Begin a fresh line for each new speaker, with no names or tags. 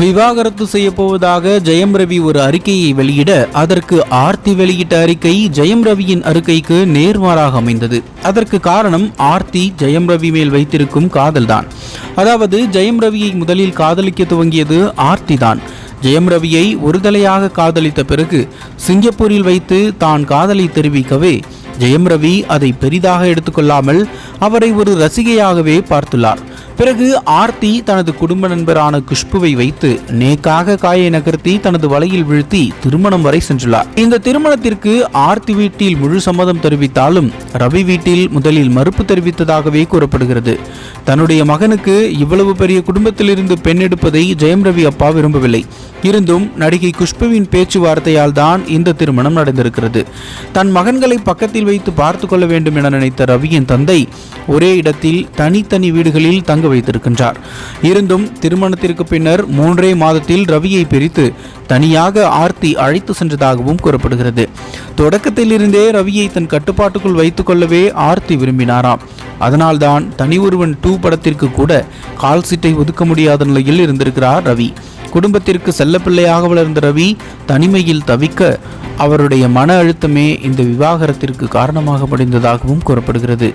விவாகரத்து செய்யப்போவதாக ஜெயம் ரவி ஒரு அறிக்கையை வெளியிட அதற்கு ஆர்த்தி வெளியிட்ட அறிக்கை ஜெயம் ரவியின் அறிக்கைக்கு நேர்மாறாக அமைந்தது. அதற்கு காரணம் ஆர்த்தி ஜெயம் ரவி மேல் வைத்திருக்கும் காதல்தான். அதாவது ஜெயம் ரவியை முதலில் காதலிக்க துவங்கியது ஆர்த்தி தான். ஜெயம் ரவியை ஒருதலையாக காதலித்த பிறகு சிங்கப்பூரில் வைத்து தான் காதலை தெரிவிக்கவே ஜெயம் ரவி அதை பெரிதாக எடுத்துக்கொள்ளாமல் அவரை ஒரு ரசிகையாகவே பார்த்துள்ளார். பிறகு ஆர்த்தி தனது குடும்ப நண்பரான குஷ்புவை வைத்து நேக்காக காயை நகர்த்தி தனது வலையில் வீழ்த்தி திருமணம் வரை சென்றுள்ளார். இந்த திருமணத்திற்கு ஆர்த்தி வீட்டில் முழு சம்மதம் தெரிவித்தாலும் ரவி வீட்டில் முதலில் மறுப்பு தெரிவித்ததாகவே கூறப்படுகிறது. தன்னுடைய மகனுக்கு இவ்வளவு பெரிய குடும்பத்திலிருந்து பெண் எடுப்பதை ஜெயம் ரவி அப்பா விரும்பவில்லை. இருந்தும் நடிகை குஷ்புவின் பேச்சுவார்த்தையால் தான் இந்த திருமணம் நடந்திருக்கிறது. தன் மகன்களை பக்கத்தில் வைத்து பார்த்து கொள்ள வேண்டும் என நினைத்த ரவியின் தந்தை ஒரே இடத்தில் தனித்தனி வீடுகளில் தங்க வைத்திருக்கின்றார். இருந்தும் திருமணத்திற்கு பின்னர் மூன்றே மாதத்தில் ரவியை பிரித்து தனியாக ஆர்த்தி அழைத்து சென்றதாகவும் கூறப்படுகிறது. தொடக்கத்திலிருந்தே ரவியை தன் கட்டுப்பாட்டுக்குள் வைத்துக் கொள்ளவே ஆர்த்தி விரும்பினாராம். அதனால்தான் தனி ஒருவன் டூ படத்திற்கு கூட கால் சீட்டை ஒதுக்க முடியாத நிலையில் இருந்திருக்கிறார் ரவி. குடும்பத்திற்கு செல்லப்பிள்ளையாக வளர்ந்த ரவி தனிமையில் தவிக்க அவருடைய மன அழுத்தமே இந்த விவாகரத்திற்கு காரணமாக முடிந்ததாகவும் கூறப்படுகிறது.